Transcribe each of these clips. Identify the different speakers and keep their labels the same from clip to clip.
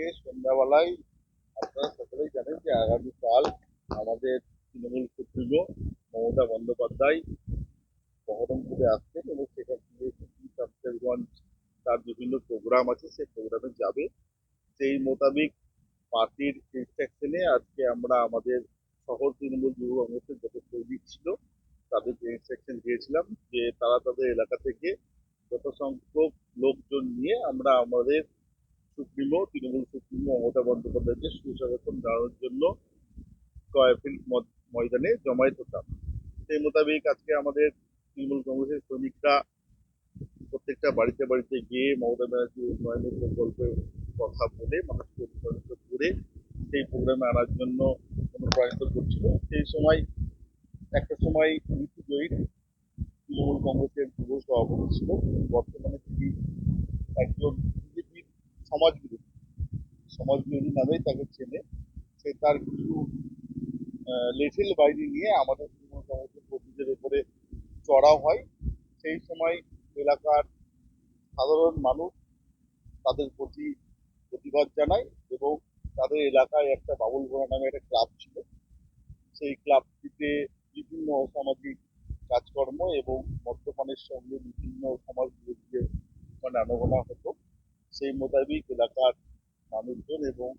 Speaker 1: আজকে সন্ধ্যাবেলায় আপনারা সকলেই জানেন যে আগামীকাল আমাদের তৃণমূল সুপ্রিমো মমতা বন্দ্যোপাধ্যায় বহরমপুরে আসছেন এবং সেখান থেকে শামসেরগঞ্জ তার বিভিন্ন প্রোগ্রাম আছে, সেই প্রোগ্রামে যাবে। সেই মোতাবেক পার্টির ইনস্ট্রাকশনে আজকে আমরা আমাদের শহর তৃণমূল যুব কংগ্রেসের যত কর্মী ছিল, তাদেরকে ইনস্ট্রাকশন দিয়েছিলাম যে তারা তাদের এলাকা থেকে যত সংখ্যক লোকজন নিয়ে আমরা আমাদের সুপ্রিমো তৃণমূল সুপ্রিমো মমতা বন্দ্যোপাধ্যায়কে সুস্বাগতম জানানোর জন্য কয়ফিল্ড ময়দানে জমায়েত হতাম। সেই মোতাবেক আজকে আমাদের তৃণমূল কংগ্রেসের শ্রমিকরা প্রত্যেকটা বাড়িতে বাড়িতে গিয়ে মমতা ব্যানার্জি উন্নয়নের প্রকল্পের কথা বলে, মানুষকে অনুপ্রাণিত করে সেই প্রোগ্রামে আনার জন্য অনুপ্রাণিত করছিল। সেই সময়, একটা সময় ঋতু জয়ীর তৃণমূল কংগ্রেসের যুব সভাপতি ছিল। বর্তমানে তিনি একজন বিজেপির সমাজবিরোধী সমাজবিরোধী নামেই তাকে চেনে। সে তার কিছু লেফেল বাইরে নিয়ে আমাদের তৃণমূল কর্মীদের উপরে চড়াও হয়। সেই সময় এলাকার সাধারণ মানুষ তাদের প্রতি প্রতিবাদ জানায় এবং তাদের এলাকায় একটা বাবুল ঘোড়া নামে একটা ক্লাব ছিল। সেই ক্লাবটিতে বিভিন্ন অসামাজিক কাজকর্ম এবং মদ্যপানের সঙ্গে বিভিন্ন সমাজ বিরোধীদের মানে আনাগোনা হতো। সেই মোতাবেক এলাকার মানুষজন এবং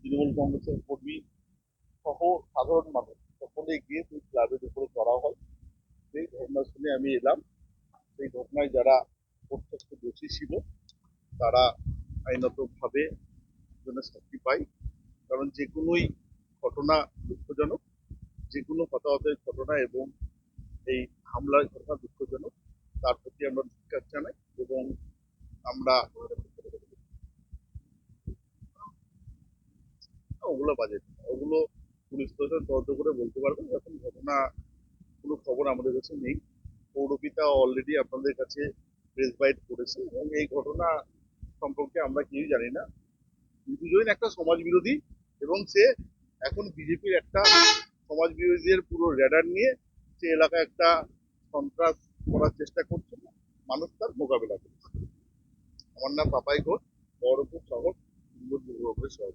Speaker 1: তৃণমূল কংগ্রেসের কর্মী সহ সাধারণ মানুষ সকলে গিয়ে সেই ক্লাবের উপরে চড়া হয়। সেই ঘটনা শুনে আমি এলাম। সেই ঘটনায় যারা প্রত্যক্ষ দোষী ছিল, তারা আইনতভাবে জন্য শাস্তি পায়। কারণ যে কোনোই ঘটনা দুঃখজনক, যে কোনো হতাহতের ঘটনা এবং এই হামলার ঘটনা দুঃখজনক, তার প্রতি আমরা ধিক্কার জানাই এবং আমরা ওগুলো বাজে ওগুলো পুলিশ প্রশাসন তদন্ত করে বলতে পারবে এখন ঘটনা কোনো খবর আমাদের কাছে নেই। পৌরপিতা অলরেডি আপনাদের কাছে প্রেস বাইট করেছে এবং এই ঘটনা সম্পর্কে আমরা কেউই জানি না। জৈন একটা সমাজ বিরোধী এবং সে এখন বিজেপির একটা সমাজ বিরোধীদের পুরো র্যাডার নিয়ে সে এলাকায় একটা সন্ত্রাস করার চেষ্টা করছে। মানুষ তার মোকাবিলা করছে। আমার নাম পাপাই ঘোষ বহরমপুর শহর দুর্গাপুরের শহর